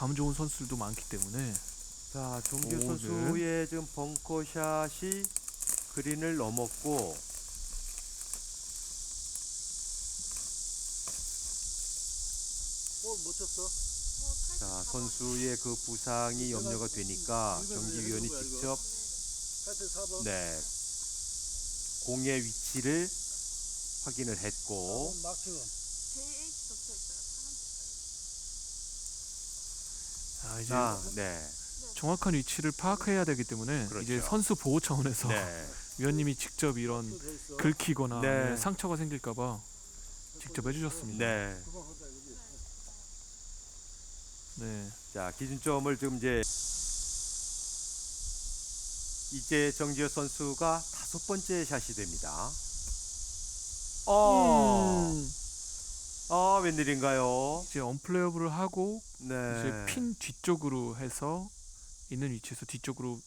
감 좋은 선수들도 많기 때문에 자, 정규 오, 네. 선수의 지금 벙커샷이 그린을 넘었고 볼못 쳤어. 자, 선수의 그 부상이 염려가 되니까 경기위원이 직접 8대 4번. 네. 공의 위치를 확인을 했고 막히는. JH 적혀 있어요. 파란 아, 이제 자, 네. 정확한 위치를 파악해야 되기 때문에 그렇죠. 이제 선수 보호 차원에서 네. 위원님이 직접 이런. 긁히거나 네. 네, 상처가 생길까봐 직접 해주셨습니다. 네. 네. 자, 기준점을 지금 이제 이제 정지호 선수가 다섯 번째 샷이 됩니다. 어. 웬일인가요? 이제 언플레이어블을 하고 네. 이제 핀 뒤쪽으로 해서 있는 위치에서 뒤쪽으로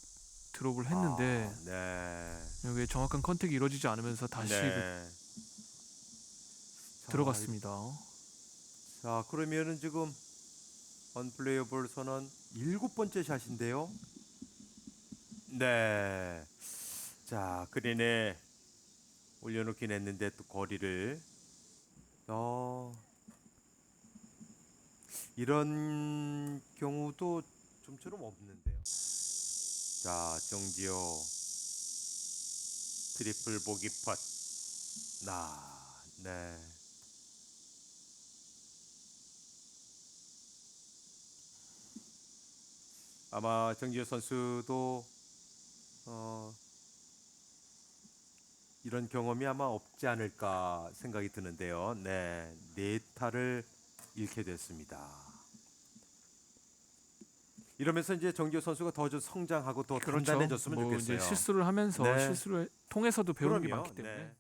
드롭을 했는데 아, 네. 여기 정확한 컨택이 이루어지지 않으면서 다시 네. 그- 들어갔습니다. 자, 그러면은 지금 언플레이어블 선언 일곱 번째 샷인데요. 네. 자, 그린에 올려놓긴 했는데 또 거리를 어 이런 경우도 좀처럼 없는데요. 자, 정지호 트리플 보기 팟. 나, 네. 아마 정지호 선수도 어, 이런 경험이 아마 없지 않을까 생각이 드는데요. 네, 네 타를 잃게 됐습니다. 이러면서 이제 정지호 선수가 더 좀 성장하고 더 단단해졌으면 뭐 좋겠어요. 이제 실수를 하면서 네. 실수를 통해서도 배우는 게 그럼요. 많기 때문에 네.